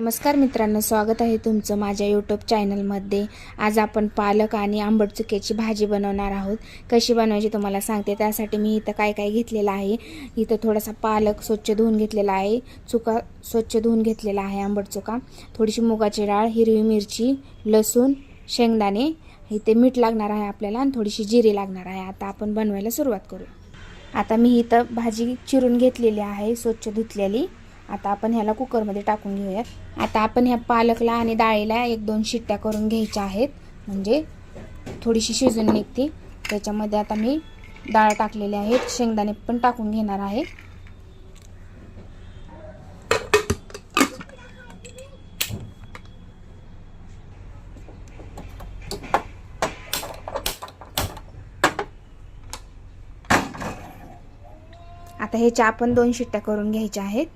नमस्कार मित्रांनो स्वागत आहे तुमचं माझ्या यूट्यूब चॅनलमध्ये आज आपण पालक आणि आंबट चुक्याची भाजी बनवणार आहोत. कशी बनवायची तुम्हाला सांगते. त्यासाठी मी इथं काय काय घेतलेलं आहे. इथं थोडासा पालक स्वच्छ धुवून घेतलेला आहे. चुका स्वच्छ धुवून घेतलेला आहे आंबट चुका. थोडीशी मुगाची डाळ हिरवी मिरची लसूण शेंगदाणे. इथे मीठ लागणार आहे आपल्याला आणि थोडीशी जिरे लागणार आहे. आता आपण बनवायला सुरुवात करू आता मी इथं भाजी चिरून घेतलेली आहे स्वच्छ धुतलेली. आता आपण ह्याला कुकरमध्ये टाकून घेऊयात. आता आपण ह्या पालकला आणि डाळीला एक दोन शिट्ट्या करून घ्यायच्या आहेत. म्हणजे थोडीशी शिजून निघते. त्याच्यामध्ये आता मी डाळ टाकलेली आहेत शेंगदाणे पण टाकून घेणार आहे. आता ह्याच्या आपण दोन शिट्ट्या करून घ्यायच्या आहेत.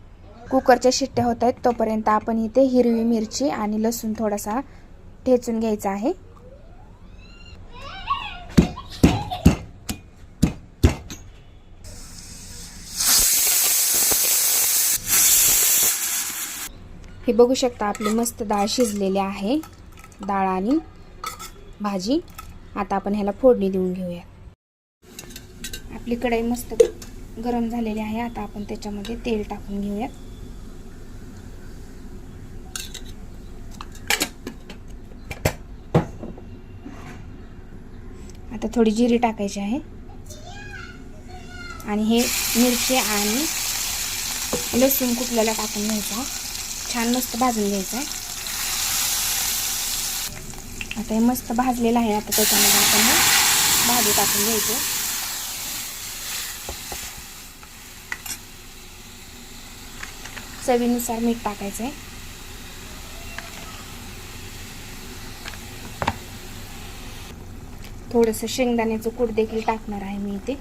कुकरच्या शिट्ट्या होत आहेत तोपर्यंत आपण इथे हिरवी मिरची आणि लसूण थोडासा ठेचून घ्यायचा आहे. हे बघू शकता आपली मस्त डाळ शिजलेली आहे डाळ आणि भाजी. आता आपण ह्याला फोडणी देऊन घेऊया आपली कढई मस्त गरम झालेली आहे आता आपण त्याच्यामध्ये तेल टाकून घेऊयात. आता थोडी जिरी टाकायची आहे. आणि हे मिरची आणि लसूण कुठल्याला टाकून घ्यायचा. छान मस्त भाजून घ्यायचं आहे. आता हे मस्त भाजलेलं आहे. आता त्याच्यामध्ये आपण भाजी टाकून घ्यायचं. चवीनुसार मीठ टाकायचं आहे. थोडंसं शेंगदाण्याचं कूट देखील टाकणार आहे मी इथे.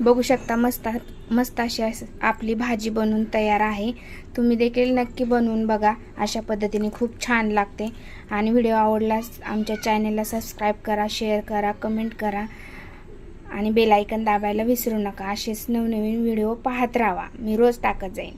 बघू शकता मस्त मस्त अशी आपली भाजी बनवून तयार आहे. तुम्ही देखील नक्की बनवून बघा अशा पद्धतीने खूप छान लागते. आणि व्हिडिओ आवडल्यास आमच्या चॅनेलला सबस्क्राईब करा शेअर करा कमेंट करा. आणि बेलायकन दाबायला विसरू नका. असेच नवनवीन व्हिडिओ पाहत राहा. मी रोज टाकत जाईन.